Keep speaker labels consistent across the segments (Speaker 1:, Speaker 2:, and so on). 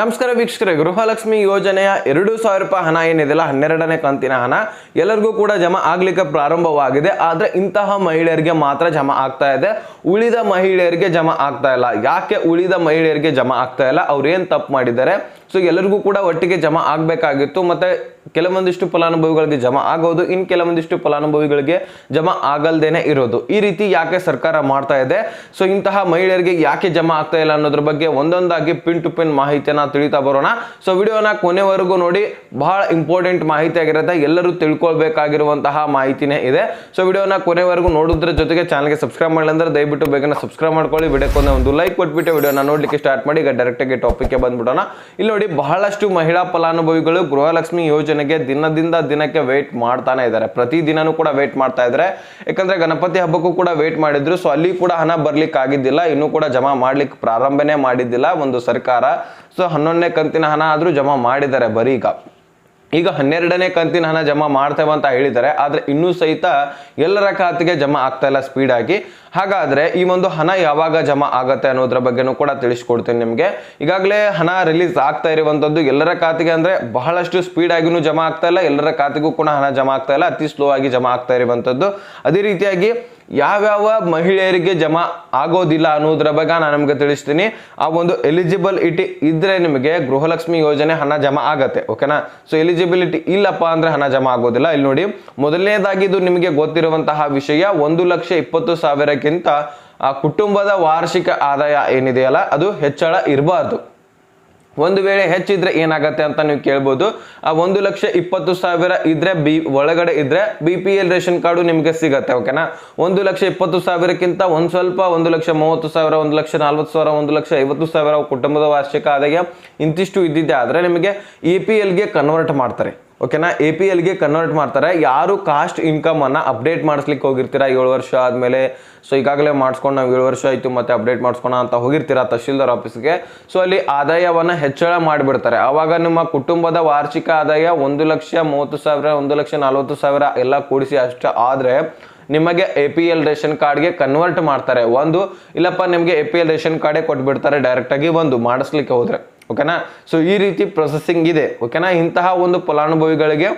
Speaker 1: ನಮಸ್ಕಾರ ವೀಕ್ಷಕರೇ, ಗೃಹಲಕ್ಷ್ಮಿ ಯೋಜನೆಯ ಎರಡು ಸಾವಿರ ರೂಪಾಯಿ ಹಣ ಏನಿದೆಲ್ಲ ಹನ್ನೆರಡನೇ ಕಂತಿನ ಹಣ ಎಲ್ಲರಿಗೂ ಕೂಡ ಜಮಾ ಆಗ್ಲಿಕ್ಕೆ ಪ್ರಾರಂಭವಾಗಿದೆ. ಆದ್ರೆ ಇಂತಹ ಮಹಿಳೆಯರಿಗೆ ಮಾತ್ರ ಜಮಾ ಆಗ್ತಾ ಇದೆ. ಉಳಿದ ಮಹಿಳೆಯರಿಗೆ ಜಮಾ ಆಗ್ತಾ ಇಲ್ಲ. ಯಾಕೆ ಉಳಿದ ಮಹಿಳೆಯರಿಗೆ ಜಮಾ ಆಗ್ತಾ ಇಲ್ಲ? ಅವ್ರು ಏನ್ ತಪ್ಪು ಮಾಡಿದ್ದಾರೆ? ಸೊ ಎಲ್ಲರಿಗೂ ಕೂಡ ಒಟ್ಟಿಗೆ ಜಮಾ ಆಗಬೇಕಾಗಿತ್ತು. ಮತ್ತೆ ಕೆಲವೊಂದಿಷ್ಟು ಫಲಾನುಭವಿಗಳಿಗೆ ಜಮಾ ಆಗೋದು, ಇನ್ ಕೆಲವೊಂದಿಷ್ಟು ಫಲಾನುಭವಿಗಳಿಗೆ ಜಮಾ ಆಗಲ್ದೇನೆ ಇರೋದು. ಈ ರೀತಿ ಯಾಕೆ ಸರ್ಕಾರ ಮಾಡ್ತಾ ಇದೆ? ಸೊ ಇಂತಹ ಮಹಿಳೆಯರಿಗೆ ಯಾಕೆ ಜಮಾ ಆಗ್ತಾ ಇಲ್ಲ ಅನ್ನೋದ್ರ ಬಗ್ಗೆ ಒಂದೊಂದಾಗಿ ಪಿನ್ ಟು ಪಿನ್ ಮಾಹಿತಿಯನ್ನ ತಿಳಿತಾ ಬರೋಣ. ಸೊ ವಿಡಿಯೋನ ಕೊನೆವರೆಗೂ ನೋಡಿ. ಬಹಳ ಇಂಪಾರ್ಟೆಂಟ್ ಮಾಹಿತಿ ಆಗಿರುತ್ತೆ. ಎಲ್ಲರೂ ತಿಳ್ಕೊಳ್ಬೇಕಾಗಿರುವಂತಹ ಮಾಹಿತಿನೇ ಇದೆ. ಸೊ ವಿಡಿಯೋನ ಕೊನೆವರೆಗೂ ನೋಡೋದ್ರ ಜೊತೆಗೆ ಚಾನಲ್ಗೆ ಸಬ್ಸ್ಕ್ರೈಬ್ ಮಾಡಿಲ್ಲ ಅಂದ್ರೆ ದಯವಿಟ್ಟು ಬೇಗನೆ ಸಬ್ಸ್ಕ್ರೈಬ್ ಮಾಡ್ಕೊಳ್ಳಿ. ವಿಡಿಯೋಕ್ಕೊಂದು ಒಂದು ಲೈಕ್ ಕೊಟ್ಬಿಟ್ಟು ವಿಡಿಯೋನ ನೋಡ್ಲಿಕ್ಕೆ ಸ್ಟಾರ್ಟ್ ಮಾಡಿ. ಈಗ ಡೈರೆಕ್ಟ್ ಆಗಿ ಟಾಪಿಕ್ಗೆ ಬಂದ್ಬಿಡೋಣ. ಇಲ್ಲಿ ಬಹಳಷ್ಟು ಮಹಿಳಾ ಫಲಾನುಭವಿಗಳು ಗೃಹಲಕ್ಷ್ಮಿ ಯೋಜನೆಗೆ ದಿನದಿಂದ ದಿನಕ್ಕೆ ವೇಟ್ ಮಾಡ್ತಾನೆ ಇದ್ದಾರೆ. ಪ್ರತಿ ದಿನನೂ ಕೂಡ ವೇಟ್ ಮಾಡ್ತಾ ಇದ್ದಾರೆ. ಯಾಕಂದ್ರೆ ಗಣಪತಿ ಹಬ್ಬಕ್ಕೂ ಕೂಡ ವೇಟ್ ಮಾಡಿದ್ರು. ಸೊ ಅಲ್ಲಿ ಕೂಡ ಹಣ ಬರ್ಲಿಕ್ಕೆ ಆಗಿದ್ದಿಲ್ಲ. ಇನ್ನೂ ಕೂಡ ಜಮಾ ಮಾಡ್ಲಿಕ್ಕೆ ಪ್ರಾರಂಭನೇ ಮಾಡಿದ್ದಿಲ್ಲ ಒಂದು ಸರ್ಕಾರ. ಸೊ ಹನ್ನೊಂದನೇ ಕಂತಿನ ಹಣ ಆದ್ರೂ ಜಮಾ ಮಾಡಿದ್ದಾರೆ ಬರೀ ಈಗ ಹನ್ನೆರಡನೇ ಕಂತಿನ ಹಣ ಜಮಾ ಮಾಡ್ತೇವೆ ಅಂತ ಹೇಳಿದ್ದಾರೆ, ಆದರೆ ಇನ್ನೂ ಸಹಿತ ಎಲ್ಲರ ಖಾತೆಗೆ ಜಮಾ ಆಗ್ತಾ ಇಲ್ಲ ಸ್ಪೀಡ್ ಆಗಿ. ಹಾಗಾದ್ರೆ ಈ ಒಂದು ಹಣ ಯಾವಾಗ ಜಮಾ ಆಗುತ್ತೆ ಅನ್ನೋದ್ರ ಬಗ್ಗೆನೂ ಕೂಡ ತಿಳಿಸ್ಕೊಡ್ತೀನಿ ನಿಮಗೆ. ಈಗಾಗಲೇ ಹಣ ರಿಲೀಸ್ ಆಗ್ತಾ ಇರುವಂಥದ್ದು ಎಲ್ಲರ ಖಾತೆಗೆ ಅಂದರೆ ಬಹಳಷ್ಟು ಸ್ಪೀಡ್ ಜಮಾ ಆಗ್ತಾ ಇಲ್ಲ, ಎಲ್ಲರ ಖಾತೆಗೂ ಕೂಡ ಹಣ ಜಮಾ ಆಗ್ತಾ ಇಲ್ಲ, ಅತಿ ಸ್ಲೋ ಆಗಿ ಜಮಾ ಆಗ್ತಾ ಇರುವಂಥದ್ದು ಅದೇ ರೀತಿಯಾಗಿ ಯಾವ್ಯಾವ ಮಹಿಳೆಯರಿಗೆ ಜಮಾ ಆಗೋದಿಲ್ಲ ಅನ್ನೋದ್ರ ಬಗ್ಗೆ ನಾನು ನಿಮಗೆ ತಿಳಿಸ್ತೀನಿ. ಆ ಒಂದು ಎಲಿಜಿಬಿಲಿಟಿ ಇದ್ರೆ ನಿಮಗೆ ಗೃಹಲಕ್ಷ್ಮಿ ಯೋಜನೆ ಹಣ ಜಮಾ ಆಗತ್ತೆ ಓಕೆನಾ ಸೊ ಎಲಿಜಿಬಿಲಿಟಿ ಇಲ್ಲಪ್ಪ ಅಂದ್ರೆ ಹಣ ಜಮಾ ಆಗೋದಿಲ್ಲ. ಇಲ್ಲಿ ನೋಡಿ, ಮೊದಲನೇದಾಗಿ ಇದು ನಿಮಗೆ ಗೊತ್ತಿರುವಂತಹ ವಿಷಯ, ಒಂದು ಲಕ್ಷ ಇಪ್ಪತ್ತು ಸಾವಿರಕ್ಕಿಂತ ಆ ಕುಟುಂಬದ ವಾರ್ಷಿಕ ಆದಾಯ ಏನಿದೆಯಲ್ಲ, ಅದು ಹೆಚ್ಚಳ ಇರಬಾರ್ದು. ಒಂದು ವೇಳೆ ಹೆಚ್ಚಿದ್ರೆ ಏನಾಗತ್ತೆ ಅಂತ ನೀವು ಕೇಳ್ಬೋದು. ಆ ಒಂದು ಲಕ್ಷ ಇಪ್ಪತ್ತು ಸಾವಿರ ಇದ್ರೆ ಬಿ, ಒಳಗಡೆ ಇದ್ರೆ B P L ration card ನಿಮಗೆ ಸಿಗತ್ತೆ ಓಕೆನಾ ಒಂದು ಲಕ್ಷ ಇಪ್ಪತ್ತು ಸಾವಿರಕ್ಕಿಂತ ಒಂದು ಸ್ವಲ್ಪ ಒಂದು ಲಕ್ಷ ಮೂವತ್ತು ಸಾವಿರ, ಒಂದು ಲಕ್ಷ ನಲ್ವತ್ತು ಸಾವಿರ, ಒಂದು ಲಕ್ಷ ಐವತ್ತು ಸಾವಿರ ಕುಟುಂಬದ ವಾರ್ಷಿಕ ಆದಾಯ ಇಂತಿಷ್ಟು ಇದ್ದಿದ್ದೆ ಆದರೆ ನಿಮಗೆ ಇ ಪಿ ಎಲ್ಗೆ ಕನ್ವರ್ಟ್ ಮಾಡ್ತಾರೆ. ಓಕೆನಾ? ಎ ಪಿ ಎಲ್ಗೆ ಕನ್ವರ್ಟ್ ಮಾಡ್ತಾರೆ. ಯಾರು ಕಾಸ್ಟ್ ಇನ್ಕಮ್ ಅನ್ನ ಅಪ್ಡೇಟ್ ಮಾಡಿಸ್ಲಿಕ್ಕೆ ಹೋಗಿರ್ತೀರಾ? ಏಳು ವರ್ಷ ಆದಮೇಲೆ? ಸೊ ಈಗಾಗಲೇ ಮಾಡಿಸ್ಕೊಂಡು ನಾವು ಏಳು ವರ್ಷ ಆಯಿತು ಮತ್ತೆ ಅಪ್ಡೇಟ್ ಮಾಡಿಸ್ಕೊಣ ಅಂತ ಹೋಗಿರ್ತೀರಾ ತಹಶೀಲ್ದಾರ್ ಆಫೀಸ್ಗೆ ಸೊ ಅಲ್ಲಿ ಆದಾಯವನ್ನು ಹೆಚ್ಚಳ ಮಾಡಿಬಿಡ್ತಾರೆ. ಆವಾಗ ನಿಮ್ಮ ಕುಟುಂಬದ ವಾರ್ಷಿಕ ಆದಾಯ ಒಂದು ಲಕ್ಷ ಮೂವತ್ತು ಸಾವಿರ, ಒಂದು ಲಕ್ಷ ನಲ್ವತ್ತು ಸಾವಿರ ಎಲ್ಲ ಕೂಡಿಸಿ ಅಷ್ಟು. ಆದರೆ, ನಿಮಗೆ ಎ ಪಿ ಎಲ್ ರೇಷನ್ ಕಾರ್ಡ್ಗೆ ಕನ್ವರ್ಟ್ ಮಾಡ್ತಾರೆ. ಒಂದು, ಇಲ್ಲಪ್ಪ, ನಿಮಗೆ ಎ ಪಿ ಎಲ್ ರೇಷನ್ ಕಾರ್ಡೇ ಕೊಟ್ಬಿಡ್ತಾರೆ. ಡೈರೆಕ್ಟಾಗಿ ಒಂದು, ಮಾಡಿಸ್ಲಿಕ್ಕೆ ಹೋದ್ರೆ. ಓಕೆನಾ? ಸೊ ಈ ರೀತಿ ಪ್ರೊಸೆಸಿಂಗ್ ಇದೆ. ಓಕೆನಾ? ಇಂತಹ ಒಂದು ಫಲಾನುಭವಿಗಳಿಗೆ,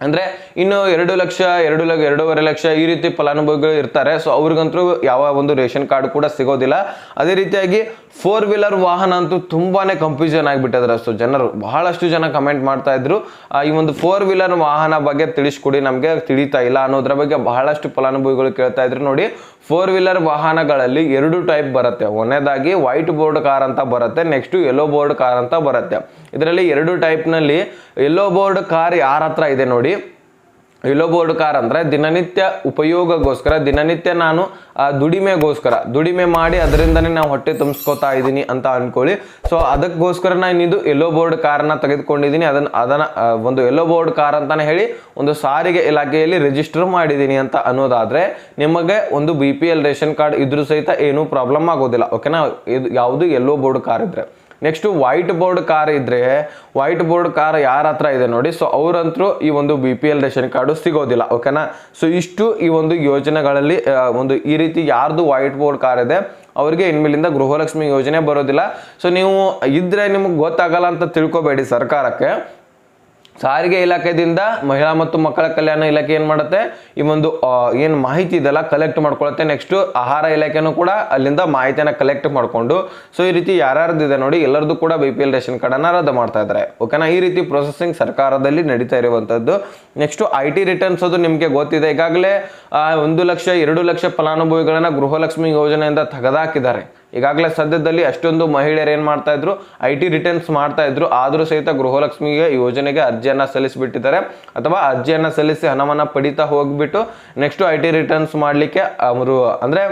Speaker 1: ಅಂದರೆ ಇನ್ನು ಎರಡು ಲಕ್ಷ ಎರಡು ಲಕ್ಷ ಎರಡೂವರೆ ಲಕ್ಷ ಈ ರೀತಿ ಫಲಾನುಭವಿಗಳು ಇರ್ತಾರೆ. ಸೊ ಅವ್ರಿಗಂತೂ ಯಾವ ಒಂದು ರೇಷನ್ ಕಾರ್ಡ್ ಕೂಡ ಸಿಗೋದಿಲ್ಲ. ಅದೇ ರೀತಿಯಾಗಿ ಫೋರ್ ವೀಲರ್ ವಾಹನ ಅಂತೂ ತುಂಬಾ ಕನ್ಫ್ಯೂಷನ್ ಆಗಿಬಿಟ್ಟಿದ್ರೆ. ಸೊ ಜನರು ಬಹಳಷ್ಟು ಜನ ಕಮೆಂಟ್ ಮಾಡ್ತಾ ಇದ್ರು. ಈ ಒಂದು ಫೋರ್ ವೀಲರ್ ವಾಹನ ಬಗ್ಗೆ ತಿಳಿಸ್ಕೊಡಿ ನಮಗೆ. ತಿಳಿತಾ ಇಲ್ಲ ಅನ್ನೋದ್ರ ಬಗ್ಗೆ ಬಹಳಷ್ಟು ಫಲಾನುಭವಿಗಳು ಕೇಳ್ತಾ ಇದ್ರು ನೋಡಿ. ಫೋರ್ ವೀಲರ್ ವಾಹನಗಳಲ್ಲಿ ಎರಡು ಟೈಪ್ ಬರುತ್ತೆ. ಒಂದನೇದಾಗಿ ವೈಟ್ ಬೋರ್ಡ್ ಕಾರ್ ಅಂತ ಬರುತ್ತೆ. ನೆಕ್ಸ್ಟ್ ಯೆಲ್ಲೋ ಬೋರ್ಡ್ ಕಾರ್ ಅಂತ ಬರುತ್ತೆ. ಇದರಲ್ಲಿ ಎರಡು ಟೈಪ್ನಲ್ಲಿ ಯೆಲ್ಲೋ ಬೋರ್ಡ್ ಕಾರ್ ಯಾರ ಹತ್ರ ಇದೆ ನೋಡಿ. ಯೆಲ್ಲೋ ಬೋರ್ಡ್ ಕಾರ್ ಅಂದರೆ ದಿನನಿತ್ಯ ಉಪಯೋಗಗೋಸ್ಕರ, ದಿನನಿತ್ಯ ನಾನು ದುಡಿಮೆಗೋಸ್ಕರ, ದುಡಿಮೆ ಮಾಡಿ ಅದರಿಂದನೇ ನಾವು ಹೊಟ್ಟೆ ತುಂಬಿಸ್ಕೊತಾ ಇದ್ದೀನಿ ಅಂತ ಅಂದ್ಕೊಳ್ಳಿ ಸೊ ಅದಕ್ಕೋಸ್ಕರ ನಾನು ಇದು ಯೆಲ್ಲೋ ಬೋರ್ಡ್ ಕಾರನ್ನ ತೆಗೆದುಕೊಂಡಿದ್ದೀನಿ. ಅದನ್ನು ಅದನ್ನು ಒಂದು ಯೆಲ್ಲೋ ಬೋರ್ಡ್ ಕಾರ್ ಅಂತಲೇ ಹೇಳಿ ಒಂದು ಸಾರಿಗೆ ಇಲಾಖೆಯಲ್ಲಿ ರಿಜಿಸ್ಟರ್ ಮಾಡಿದ್ದೀನಿ ಅಂತ ಅನ್ನೋದಾದರೆ ನಿಮಗೆ ಒಂದು B P L ration card ಇದ್ರೂ ಸಹಿತ ಏನೂ ಪ್ರಾಬ್ಲಮ್ ಆಗೋದಿಲ್ಲ. ಓಕೆನಾ ಇದು ಯಾವುದು ಯೆಲ್ಲೋ ಬೋರ್ಡ್ ಕಾರ್ ಇದ್ರೆ. ನೆಕ್ಸ್ಟ್ ವೈಟ್ ಬೋರ್ಡ್ ಕಾರ್ ಇದ್ರೆ ವೈಟ್ ಬೋರ್ಡ್ ಕಾರ್ ಯಾರ ಹತ್ರ ಇದೆ ನೋಡಿ. ಸೊ ಅವರಂತರೂ ಈ ಒಂದು B P L ration card ಸಿಗೋದಿಲ್ಲ ಓಕೆನಾ ಸೊ ಇಷ್ಟು ಈ ಒಂದು ಯೋಜನೆಗಳಲ್ಲಿ ಒಂದು ಈ ರೀತಿ ಯಾರ್ದು ವೈಟ್ ಬೋರ್ಡ್ ಕಾರ್ ಇದೆ, ಅವರಿಗೆ ಇನ್ಮೇಲಿಂದ ಗೃಹಲಕ್ಷ್ಮಿ ಯೋಜನೆ ಬರೋದಿಲ್ಲ. ಸೊ ನೀವು ಇದ್ರೆ ನಿಮಗೆ ಗೊತ್ತಾಗಲ್ಲ ಅಂತ ತಿಳ್ಕೊಬೇಡಿ ಸರ್ಕಾರಕ್ಕೆ. ಸಾರಿಗೆ ಇಲಾಖೆದಿಂದ ಮಹಿಳಾ ಮತ್ತು ಮಕ್ಕಳ ಕಲ್ಯಾಣ ಇಲಾಖೆ ಏನು ಮಾಡುತ್ತೆ? ಈ ಒಂದು ಏನು ಮಾಹಿತಿ ಇದೆಲ್ಲ ಕಲೆಕ್ಟ್ ಮಾಡ್ಕೊಳತ್ತೆ. ನೆಕ್ಸ್ಟ್ ಆಹಾರ ಇಲಾಖೆನೂ ಕೂಡ ಅಲ್ಲಿಂದ ಮಾಹಿತಿಯನ್ನು ಕಲೆಕ್ಟ್ ಮಾಡಿಕೊಂಡು ಸೊ ಈ ರೀತಿ ಯಾರ್ಯಾರ್ದು ಇದೆ ನೋಡಿ ಎಲ್ಲರದ್ದು ಕೂಡ ಬಿ ಪಿ ಎಲ್ ರೇಷನ್ ಕಾರ್ಡನ್ನು ರದ್ದು ಮಾಡ್ತಾ ಇದ್ದಾರೆ. ಓಕೆನಾ ಈ ರೀತಿ ಪ್ರೊಸೆಸಿಂಗ್ ಸರ್ಕಾರದಲ್ಲಿ ನಡೀತಾ ಇರುವಂಥದ್ದು ನೆಕ್ಸ್ಟ್ ಐ ಟಿ ರಿಟರ್ನ್ಸ್ ಅದು ನಿಮಗೆ ಗೊತ್ತಿದೆ. ಈಗಾಗಲೇ ಒಂದು ಲಕ್ಷ, ಎರಡು ಲಕ್ಷ ಫಲಾನುಭವಿಗಳನ್ನು ಗೃಹಲಕ್ಷ್ಮಿ ಯೋಜನೆಯಿಂದ ತೆಗೆದಾಕಿದ್ದಾರೆ. ಈಗಾಗಲೇ ಸದ್ಯದಲ್ಲಿ ಅಷ್ಟೊಂದು ಮಹಿಳೆಯರು ಏನು ಮಾಡ್ತಾ ಇದ್ರು? ಐ ಟಿ ರಿಟರ್ನ್ಸ್ ಮಾಡ್ತಾ ಇದ್ರು. ಆದರೂ ಸಹಿತ ಗೃಹಲಕ್ಷ್ಮಿಗೆ ಯೋಜನೆಗೆ ಅರ್ಜಿಯನ್ನು ಸಲ್ಲಿಸಿಬಿಟ್ಟಿದ್ದಾರೆ. ಅಥವಾ ಅರ್ಜಿಯನ್ನು ಸಲ್ಲಿಸಿ ಹಣವನ್ನು ಪಡಿತಾ ಹೋಗ್ಬಿಟ್ಟು ನೆಕ್ಸ್ಟು ಐ ಟಿ ರಿಟರ್ನ್ಸ್ ಮಾಡಲಿಕ್ಕೆ ಅವರು ಅಂದ್ರೆ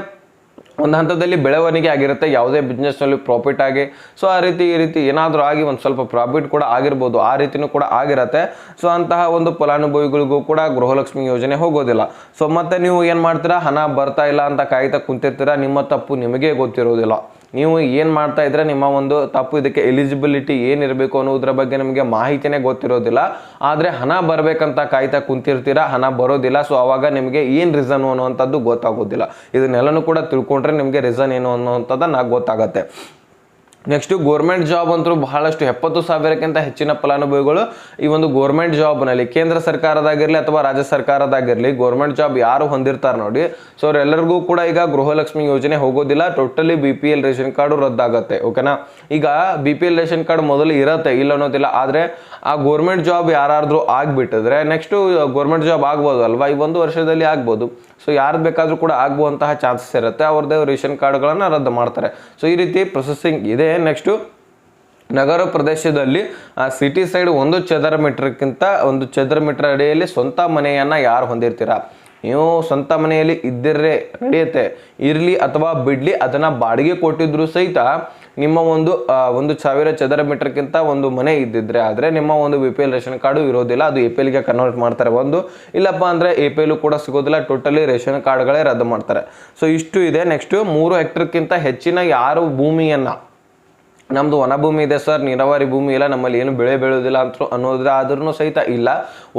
Speaker 1: ಒಂದು ಹಂತದಲ್ಲಿ ಬೆಳವಣಿಗೆ ಆಗಿರುತ್ತೆ, ಯಾವುದೇ ಬಿಸ್ನೆಸ್ನಲ್ಲಿ ನಲ್ಲಿ ಪ್ರಾಫಿಟ್ ಆಗಿ. ಸೊ ಆ ರೀತಿ, ಈ ರೀತಿ ಏನಾದರೂ ಆಗಿ ಒಂದು ಸ್ವಲ್ಪ ಪ್ರಾಫಿಟ್ ಕೂಡ ಆಗಿರ್ಬೋದು, ಆ ರೀತಿನೂ ಕೂಡ ಆಗಿರತ್ತೆ. ಸೊ ಅಂತಹ ಒಂದು ಫಲಾನುಭವಿಗಳಿಗೂ ಕೂಡ ಗೃಹಲಕ್ಷ್ಮಿ ಯೋಜನೆ ಹೋಗೋದಿಲ್ಲ. ಸೊ ಮತ್ತೆ ನೀವು ಏನು ಮಾಡ್ತೀರಾ? ಹಣ ಬರ್ತಾ ಇಲ್ಲ ಅಂತ ಕಾಯ್ತಾ ಕುಂತಿರ್ತೀರಾ? ನಿಮ್ಮ ತಪ್ಪು ನಿಮಗೆ ಗೊತ್ತಿರೋದಿಲ್ಲ. ನೀವು ಏನು ಮಾಡ್ತಾ ಇದ್ರೆ ನಿಮ್ಮ ಒಂದು ತಪ್ಪು, ಇದಕ್ಕೆ ಎಲಿಜಿಬಿಲಿಟಿ ಏನಿರಬೇಕು ಅನ್ನೋದ್ರ ಬಗ್ಗೆ ನಿಮಗೆ ಮಾಹಿತಿನೇ ಗೊತ್ತಿರೋದಿಲ್ಲ. ಆದರೆ ಹಣ ಬರಬೇಕಂತ ಕಾಯ್ತಾ ಕುಂತಿರ್ತೀರಾ, ಹಣ ಬರೋದಿಲ್ಲ. ಸೊ ಆವಾಗ ನಿಮಗೆ ಏನು ರೀಸನ್ ಅನ್ನುವಂಥದ್ದು ಗೊತ್ತಾಗೋದಿಲ್ಲ. ಇದನ್ನೆಲ್ಲನೂ ಕೂಡ ತಿಳ್ಕೊಂಡ್ರೆ ನಿಮಗೆ ರೀಸನ್ ಏನು ಅನ್ನುವಂಥದ್ದು ನಾ ಗೊತ್ತಾಗತ್ತೆ. ನೆಕ್ಸ್ಟ್ ಗೋರ್ಮೆಂಟ್ ಜಾಬ್ ಅಂತೂ ಬಹಳಷ್ಟು ಎಪ್ಪತ್ತು ಸಾವಿರಕ್ಕಿಂತ ಹೆಚ್ಚಿನ ಫಲಾನುಭವಿಗಳು ಈ ಒಂದು ಗೋರ್ಮೆಂಟ್ ಜಾಬ್ನಲ್ಲಿ ಕೇಂದ್ರ ಸರ್ಕಾರದಾಗಿರಲಿ ಅಥವಾ ರಾಜ್ಯ ಸರ್ಕಾರದಾಗಿರಲಿ ಗೋರ್ಮೆಂಟ್ ಜಾಬ್ ಯಾರು ಹೊಂದಿರ್ತಾರೆ ನೋಡಿ. ಸೊ ಅವರೆಲ್ಲರಿಗೂ ಕೂಡ ಈಗ ಗೃಹಲಕ್ಷ್ಮಿ ಯೋಜನೆ ಹೋಗೋದಿಲ್ಲ. Totally B P L ration card ರದ್ದಾಗುತ್ತೆ ಓಕೆನಾ ಈಗ B P L ration card ಮೊದಲು ಇರತ್ತೆ, ಇಲ್ಲ ಅನ್ನೋದಿಲ್ಲ. ಆದರೆ ಆ ಗೋರ್ಮೆಂಟ್ ಜಾಬ್ ಯಾರಾದರೂ ಆಗಿಬಿಟ್ಟಿದ್ರೆ ನೆಕ್ಸ್ಟು ಗೋರ್ಮೆಂಟ್ ಜಾಬ್ ಆಗ್ಬೋದು ಅಲ್ವಾ? ಈ ಒಂದು ವರ್ಷದಲ್ಲಿ ಆಗ್ಬೋದು. ಸೊ ಯಾರು ಬೇಕಾದರೂ ಕೂಡ ಆಗುವಂತಹ ಚಾನ್ಸಸ್ ಇರುತ್ತೆ. ಅವ್ರದ್ದೇ ರೇಷನ್ ಕಾರ್ಡ್ಗಳನ್ನು ರದ್ದು ಮಾಡ್ತಾರೆ. ಸೊ ಈ ರೀತಿ ಪ್ರೊಸೆಸಿಂಗ್ ಇದೆ. ನೆಕ್ಸ್ಟು ನಗರ ಪ್ರದೇಶದಲ್ಲಿ, ಆ ಸಿಟಿ ಸೈಡ್ ಒಂದು ಚದರ ಮೀಟರ್ಗಿಂತ ಒಂದು ಚದರ ಮೀಟರ್ ಅಡಿಯಲ್ಲಿ ಸ್ವಂತ ಮನೆಯನ್ನು ಯಾರು ಹೊಂದಿರ್ತೀರಾ? ನೀವು ಸ್ವಂತ ಮನೆಯಲ್ಲಿ ಇದ್ದಿರೇ ನಡೆಯುತ್ತೆ. ಇರಲಿ ಅಥವಾ ಬಿಡಲಿ, ಅದನ್ನು ಬಾಡಿಗೆ ಕೊಟ್ಟಿದ್ರು ಸಹಿತ ನಿಮ್ಮ ಒಂದು ಒಂದು ಸಾವಿರ ಚದರ ಮೀಟರ್ಗಿಂತ ಒಂದು ಮನೆ ಇದ್ದಿದ್ರೆ ಆದರೆ ನಿಮ್ಮ ಒಂದು B P L ration card ಇರೋದಿಲ್ಲ, ಅದು ಎ ಪಿ ಎಲ್ಗೆ ಕನ್ವರ್ಟ್ ಮಾಡ್ತಾರೆ ಒಂದು. ಇಲ್ಲಪ್ಪ ಅಂದರೆ ಎ ಪಿ ಎಲ್ಲು ಕೂಡ ಸಿಗೋದಿಲ್ಲ ಟೋಟಲಿ ರೇಷನ್ ಕಾರ್ಡ್ಗಳೇ ರದ್ದು ಮಾಡ್ತಾರೆ. ಸೊ ಇಷ್ಟು ಇದೆ. ನೆಕ್ಸ್ಟು ಮೂರು ಹೆಕ್ಟರ್ಕ್ಕಿಂತ ಹೆಚ್ಚಿನ ಯಾರು ಭೂಮಿಯನ್ನು ನಮ್ಮದು ವನಭೂಮಿ ಇದೆ ಸರ್, ನೀರಾವರಿ ಭೂಮಿ ಇಲ್ಲ, ನಮ್ಮಲ್ಲಿ ಏನು ಬೆಳೆ ಬೆಳೆಯೋದಿಲ್ಲ ಅಂತ ಅನ್ನೋದ್ರೆ ಆದ್ರೂ ಸಹಿತ ಇಲ್ಲ.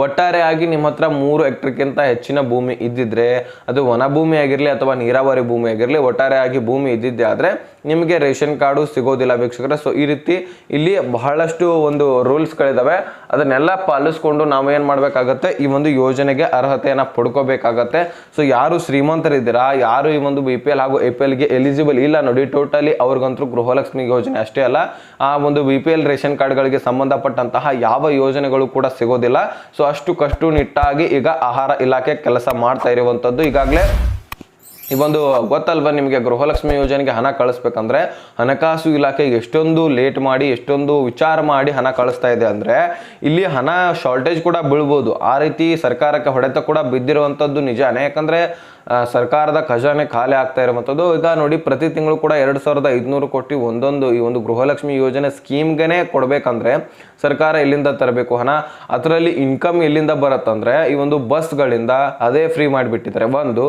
Speaker 1: ಒಟ್ಟಾರೆಯಾಗಿ ನಿಮ್ಮ ಹತ್ರ ಮೂರು ಹೆಕ್ಟರ್ಗಿಂತ ಹೆಚ್ಚಿನ ಭೂಮಿ ಇದ್ದಿದ್ರೆ, ಅದು ವನಭೂಮಿ ಆಗಿರಲಿ ಅಥವಾ ನೀರಾವರಿ ಭೂಮಿ ಆಗಿರಲಿ ಒಟ್ಟಾರೆಯಾಗಿ ಭೂಮಿ ಇದ್ದಿದ್ದೆ ಆದರೆ ನಿಮಗೆ ರೇಷನ್ ಕಾರ್ಡು ಸಿಗೋದಿಲ್ಲ ವೀಕ್ಷಕರೇ. ಸೊ ಈ ರೀತಿ ಇಲ್ಲಿ ಬಹಳಷ್ಟು ಒಂದು ರೂಲ್ಸ್ಗಳಿದ್ದಾವೆ ಅದನ್ನೆಲ್ಲ ಪಾಲಿಸ್ಕೊಂಡು ನಾವು ಏನು ಮಾಡಬೇಕಾಗತ್ತೆ? ಈ ಒಂದು ಯೋಜನೆಗೆ ಅರ್ಹತೆಯನ್ನು ಪಡ್ಕೋಬೇಕಾಗತ್ತೆ. ಸೊ ಯಾರು ಶ್ರೀಮಂತರಿದ್ದೀರಾ, ಯಾರು ಈ ಒಂದು ಬಿ ಪಿ ಎಲ್ ಹಾಗೂ ಎ ಪಿ ಎಲ್ಗೆ ಎಲಿಜಿಬಲ್ ಇಲ್ಲ ನೋಡಿ ಟೋಟಲಿ ಅವ್ರಿಗಂತೂ ಗೃಹಲಕ್ಷ್ಮಿ ಯೋಜನೆ ಅಷ್ಟೇ. ಅಲ್ಲ, ಆ ಒಂದು ಬಿ ಪಿ ಎಲ್ ರೇಷನ್ ಕಾರ್ಡ್ಗಳಿಗೆ ಸಂಬಂಧಪಟ್ಟಂತಹ ಯಾವ ಯೋಜನೆಗಳು ಕೂಡ ಸಿಗೋದಿಲ್ಲ. ಸೊ ಅಷ್ಟು ಕಟ್ಟುನಿಟ್ಟಾಗಿ ಈಗ ಆಹಾರ ಇಲಾಖೆ ಕೆಲಸ ಮಾಡ್ತಾ ಇರುವಂಥದ್ದು ಈಗಾಗಲೇ ಈ ಒಂದು ಗೊತ್ತಲ್ವಾ ನಿಮಗೆ ಗೃಹಲಕ್ಷ್ಮಿ ಯೋಜನೆಗೆ ಹಣ ಕಳಿಸ್ಬೇಕಂದ್ರೆ? ಹಣಕಾಸು ಇಲಾಖೆ ಎಷ್ಟೊಂದು ಲೇಟ್ ಮಾಡಿ, ಎಷ್ಟೊಂದು ವಿಚಾರ ಮಾಡಿ ಹಣ ಕಳಿಸ್ತಾ ಇದೆ ಅಂದರೆ, ಇಲ್ಲಿ ಹಣ ಶಾರ್ಟೇಜ್ ಕೂಡ ಬೀಳ್ಬೋದು. ಆ ರೀತಿ ಸರ್ಕಾರಕ್ಕೆ ಹೊಡೆತ ಕೂಡ ಬಿದ್ದಿರುವಂಥದ್ದು ನಿಜಾನೇ ಯಾಕಂದರೆ ಸರ್ಕಾರದ ಖಜಾನೆ ಖಾಲಿ ಆಗ್ತಾ ಇರುವಂಥದ್ದು. ಈಗ ನೋಡಿ, ಪ್ರತಿ ತಿಂಗಳು ಕೂಡ ಎರಡು ಸಾವಿರದ ಐದುನೂರು ಕೋಟಿ ಒಂದೊಂದು ಈ ಒಂದು ಗೃಹಲಕ್ಷ್ಮಿ ಯೋಜನೆ ಸ್ಕೀಮ್ಗೆ ಕೊಡಬೇಕಂದ್ರೆ ಸರ್ಕಾರ ಎಲ್ಲಿಂದ ತರಬೇಕು ಹಣ? ಅದರಲ್ಲಿ ಇನ್ಕಮ್ ಎಲ್ಲಿಂದ ಬರುತ್ತಂದ್ರೆ ಈ ಒಂದು ಬಸ್ಗಳಿಂದ ಅದೇ ಫ್ರೀ ಮಾಡಿಬಿಟ್ಟಿದ್ದಾರೆ. ಒಂದು,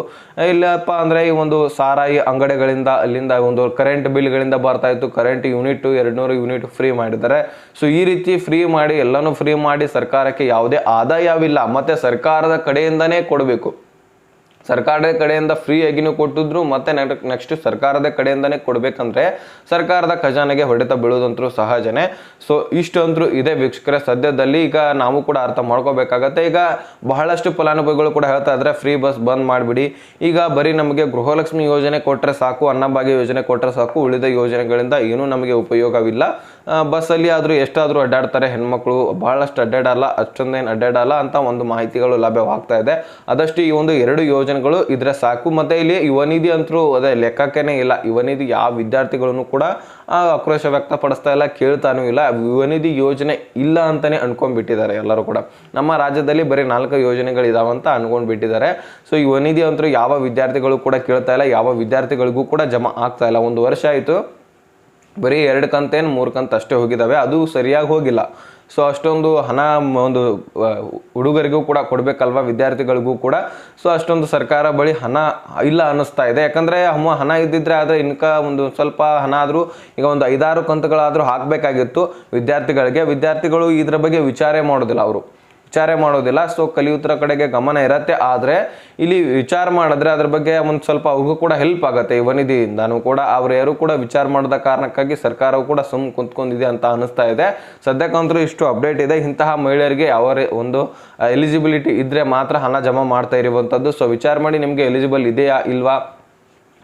Speaker 1: ಇಲ್ಲಪ್ಪ ಅಂದರೆ ಈ ಒಂದು ಸಾರಾಯಿ ಅಂಗಡಿಗಳಿಂದ ಅಲ್ಲಿಂದ ಒಂದು ಕರೆಂಟ್ ಬಿಲ್ಗಳಿಂದ ಬರ್ತಾ ಇತ್ತು. ಕರೆಂಟ್ ಯೂನಿಟ್ ಎರಡುನೂರು ಯೂನಿಟ್ ಫ್ರೀ ಮಾಡಿದ್ದಾರೆ. ಸೊ ಈ ರೀತಿ ಫ್ರೀ ಮಾಡಿ ಎಲ್ಲನೂ ಫ್ರೀ ಮಾಡಿ ಸರ್ಕಾರಕ್ಕೆ ಯಾವುದೇ ಆದಾಯವಿಲ್ಲ. ಮತ್ತೆ ಸರ್ಕಾರದ ಕಡೆಯಿಂದನೇ ಕೊಡಬೇಕು. ಸರ್ಕಾರದ ಕಡೆಯಿಂದ ಫ್ರೀ ಆಗಿನೂ ಕೊಟ್ಟಿದ್ರು, ಮತ್ತೆ ನೆಕ್ಸ್ಟ್ ಸರ್ಕಾರದ ಕಡೆಯಿಂದನೇ ಕೊಡಬೇಕಂದ್ರೆ ಸರ್ಕಾರದ ಖಜಾನೆಗೆ ಹೊಡೆತ ಬೀಳೋದಂತೂ ಸಹಜನೇ. ಸೊ ಇಷ್ಟಂತೂ ಇದೆ ವೀಕ್ಷಕರೇ, ಸದ್ಯದಲ್ಲಿ ಈಗ ನಾವು ಕೂಡ ಅರ್ಥ ಮಾಡ್ಕೋಬೇಕಾಗತ್ತೆ. ಈಗ ಬಹಳಷ್ಟು ಫಲಾನುಭವಿಗಳು ಕೂಡ ಹೇಳ್ತಾ ಇದ್ರೆ ಫ್ರೀ ಬಸ್ ಬಂದ್ ಮಾಡಿಬಿಡಿ. ಈಗ ಬರೀ ನಮಗೆ ಗೃಹಲಕ್ಷ್ಮಿ ಯೋಜನೆ ಕೊಟ್ಟರೆ ಸಾಕು, ಅನ್ನಭಾಗ್ಯ ಯೋಜನೆ ಕೊಟ್ಟರೆ ಸಾಕು, ಉಳಿದ ಯೋಜನೆಗಳಿಂದ ಏನೂ ನಮಗೆ ಉಪಯೋಗವಿಲ್ಲ. ಬಸ್ಸಲ್ಲಿ ಆದರೂ ಎಷ್ಟಾದರೂ ಅಡ್ಡಾಡ್ತಾರೆ ಹೆಣ್ಮಕ್ಳು, ಬಹಳಷ್ಟು ಅಡ್ಡಾಡಲ್ಲ, ಅಷ್ಟೊಂದೇನು ಅಡ್ಡಾಡಲ್ಲ ಅಂತ ಒಂದು ಮಾಹಿತಿಗಳು ಲಭ್ಯವಾಗ್ತಾ ಇದೆ. ಆದಷ್ಟು ಈ ಒಂದು ಎರಡು ಯೋಜನೆಗಳು ಇದ್ರೆ ಸಾಕು. ಮತ್ತೆ ಇಲ್ಲಿ ಯುವನಿಧಿ ಅಂತರೂ ಅದೇ ಲೆಕ್ಕಕ್ಕೇನೆ ಇಲ್ಲ. ಯುವನಿಧಿ ಯಾವ ವಿದ್ಯಾರ್ಥಿಗಳನ್ನು ಕೂಡ ಆಕ್ರೋಶ ವ್ಯಕ್ತಪಡಿಸ್ತಾ ಇಲ್ಲ, ಕೇಳ್ತಾನೂ ಇಲ್ಲ. ಯುವನಿಧಿ ಯೋಜನೆ ಇಲ್ಲ ಅಂತಾನೆ ಅನ್ಕೊಂಡ್ಬಿಟ್ಟಿದ್ದಾರೆ ಎಲ್ಲರೂ ಕೂಡ. ನಮ್ಮ ರಾಜ್ಯದಲ್ಲಿ ಬರೀ ನಾಲ್ಕು ಯೋಜನೆಗಳು ಇದಾವಂತ ಅನ್ಕೊಂಡ್ಬಿಟ್ಟಿದ್ದಾರೆ. ಸೊ ಯುವನಿಧಿ ಅಂತೂ ಯಾವ ವಿದ್ಯಾರ್ಥಿಗಳು ಕೂಡ ಕೇಳ್ತಾ ಇಲ್ಲ, ಯಾವ ವಿದ್ಯಾರ್ಥಿಗಳಿಗೂ ಕೂಡ ಜಮಾ ಆಗ್ತಾ ಇಲ್ಲ. ಒಂದು ವರ್ಷ ಆಯಿತು. ಬರೀ ಎರಡು ಕಂತೇನು ಮೂರು ಕಂತು ಅಷ್ಟೇ ಹೋಗಿದ್ದಾವೆ. ಅದು ಸರಿಯಾಗಿ ಹೋಗಿಲ್ಲ. ಸೊ ಅಷ್ಟೊಂದು ಹಣ ಒಂದು ಹುಡುಗರಿಗೂ ಕೂಡ ಕೊಡಬೇಕಲ್ವ, ವಿದ್ಯಾರ್ಥಿಗಳಿಗೂ ಕೂಡ. ಸೊ ಅಷ್ಟೊಂದು ಸರ್ಕಾರ ಬಳಿ ಹಣ ಇಲ್ಲ ಅನ್ನಿಸ್ತಾ ಇದೆ. ಯಾಕಂದರೆ ಹಣ ಇದ್ದಿದ್ರೆ ಆದರೆ ಇನ್ಕ ಒಂದು ಸ್ವಲ್ಪ ಹಣ ಆದರೂ, ಈಗ ಒಂದು ಐದಾರು ಕಂತುಗಳಾದರೂ ಹಾಕಬೇಕಾಗಿತ್ತು ವಿದ್ಯಾರ್ಥಿಗಳಿಗೆ. ವಿದ್ಯಾರ್ಥಿಗಳು ಇದರ ಬಗ್ಗೆ ವಿಚಾರ ಮಾಡೋದಿಲ್ಲ ಅವರು. ವಿಚಾರ ಮಾಡೋದಿಲ್ಲ. ಸೊ ಕಲಿಯುತ್ತರ ಕಡೆಗೆ ಗಮನ ಇರತ್ತೆ. ಆದರೆ, ಇಲ್ಲಿ ವಿಚಾರ ಮಾಡಿದ್ರೆ ಅದ್ರ ಬಗ್ಗೆ ಒಂದು ಸ್ವಲ್ಪ ಅವ್ರಿಗೂ ಕೂಡ ಹೆಲ್ಪ್ ಆಗುತ್ತೆ ಯುವನಿಧಿಯಿಂದನೂ ಕೂಡ. ಅವ್ರು ಯಾರು ಕೂಡ ವಿಚಾರ ಮಾಡದ ಕಾರಣಕ್ಕಾಗಿ ಸರ್ಕಾರವು ಕೂಡ ಸುಮ್ ಕುಂತ್ಕೊಂಡಿದೆ ಅಂತ ಅನಿಸ್ತಾ ಇದೆ. ಸದ್ಯಕ್ಕಂತೂ ಇಷ್ಟು ಅಪ್ಡೇಟ್ ಇದೆ. ಇಂತಹ ಮಹಿಳೆಯರಿಗೆ ಅವರೇ ಒಂದು ಎಲಿಜಿಬಿಲಿಟಿ ಇದ್ರೆ ಮಾತ್ರ ಹಣ ಜಮಾ ಮಾಡ್ತಾ ಇರುವಂಥದ್ದು ಸೊ ವಿಚಾರ ಮಾಡಿ ನಿಮಗೆ ಎಲಿಜಿಬಲ್ ಇದೆಯಾ, ಇಲ್ವಾ?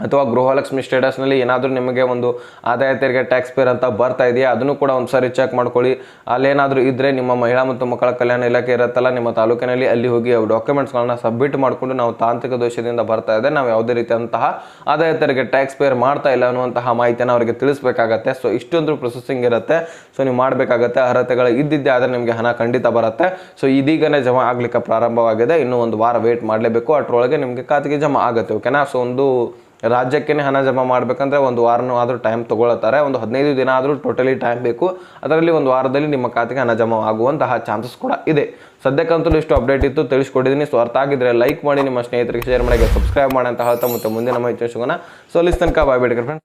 Speaker 1: ಅಥವಾ ಗೃಹಲಕ್ಷ್ಮಿ ಸ್ಟೇಟಸ್ನಲ್ಲಿ ಏನಾದರೂ ನಿಮಗೆ ಒಂದು ಆದಾಯ ತೆರಿಗೆ ಟ್ಯಾಕ್ಸ್ ಪೇರ್ ಅಂತ ಬರ್ತಾ ಇದೆಯಾ, ಅದನ್ನು ಕೂಡ ಒಂದ್ಸರಿ ಚೆಕ್ ಮಾಡ್ಕೊಳ್ಳಿ. ಅಲ್ಲೇನಾದರೂ ಇದ್ದರೆ ನಿಮ್ಮ ಮಹಿಳಾ ಮತ್ತು ಮಕ್ಕಳ ಕಲ್ಯಾಣ ಇಲಾಖೆ ಇರುತ್ತಲ್ಲ, ನಿಮ್ಮ ತಾಲೂಕಿನಲ್ಲಿ ಅಲ್ಲಿ ಹೋಗಿ ಡಾಕ್ಯುಮೆಂಟ್ಸ್ಗಳನ್ನ ಸಬ್ಮಿಟ್ ಮಾಡಿಕೊಂಡು ನಾವು ತಾಂತ್ರಿಕ ದೋಷದಿಂದ ಬರ್ತಾ ಇದೆ ನಾವು ಯಾವುದೇ ರೀತಿಯಂತಹ ಆದಾಯ ತೆರಿಗೆ ಟ್ಯಾಕ್ಸ್ ಪೇರ್ ಮಾಡ್ತಾ ಇಲ್ಲ ಅನ್ನುವಂತಹ ಮಾಹಿತಿಯನ್ನು ಅವರಿಗೆ ತಿಳಿಸಬೇಕಾಗತ್ತೆ. ಸೊ ಇಷ್ಟೊಂದು ಪ್ರೊಸೆಸಿಂಗ್ ಇರುತ್ತೆ. ಸೊ ನೀವು ಮಾಡಬೇಕಾಗತ್ತೆ. ಅರ್ಹತೆಗಳು ಇದ್ದಿದ್ದೆ ಆದರೆ ನಿಮಗೆ ಹಣ ಖಂಡಿತ ಬರುತ್ತೆ. ಸೊ ಇದೀಗನೇ ಜಮಾ ಆಗಲಿಕ್ಕೆ ಪ್ರಾರಂಭವಾಗಿದೆ. ಇನ್ನೂ ಒಂದು ವಾರ ವೇಟ್ ಮಾಡಲೇಬೇಕು. ಅಷ್ಟರೊಳಗೆ ನಿಮಗೆ ಖಾತೆಗೆ ಜಮಾ ಆಗುತ್ತೆ ಓಕೆನಾ ಸೊ ಒಂದು ರಾಜ್ಯಕ್ಕೆ ಹಣ ಜಮಾ ಮಾಡಬೇಕಂದ್ರೆ ಒಂದು ವಾರನೂ ಆದರೂ ಟೈಮ್ ತೊಗೊಳ್ತಾರೆ. ಒಂದು ಹದಿನೈದು ದಿನ ಆದರೂ ಟೋಟಲಿ ಟೈಮ್ ಬೇಕು. ಅದರಲ್ಲಿ ಒಂದು ವಾರದಲ್ಲಿ ನಿಮ್ಮ ಖಾತೆಗೆ ಹಣ ಜಮಾ ಆಗುವಂತಹ ಚಾನ್ಸಸ್ ಕೂಡ ಇದೆ. ಸದ್ಯಕ್ಕಂತೂ ಇಷ್ಟು ಅಪ್ಡೇಟ್ ಇತ್ತು, ತಿಳಿಸ್ಕೊಟ್ಟಿದ್ದೀನಿ. ಸೊ, ಅರ್ಥ ಆಗಿದ್ರೆ ಲೈಕ್ ಮಾಡಿ ನಿಮ್ಮ ಸ್ನೇಹಿತರಿಗೆ ಶೇರ್ ಮಾಡಿ ಸಬ್ಸ್ಕ್ರೈಬ್ ಮಾಡಿ ಅಂತ ಹೇಳ್ತಾ ಮತ್ತೆ ಮುಂದಿನ ಮಹಿತಿ ಸಿಗೋಣ ಸೊ ಅಲ್ಲಿ ತನಕ ಬಾಯ್ ಬೇಡಿಕೆ ಫ್ರೆಂಡ್ಸ್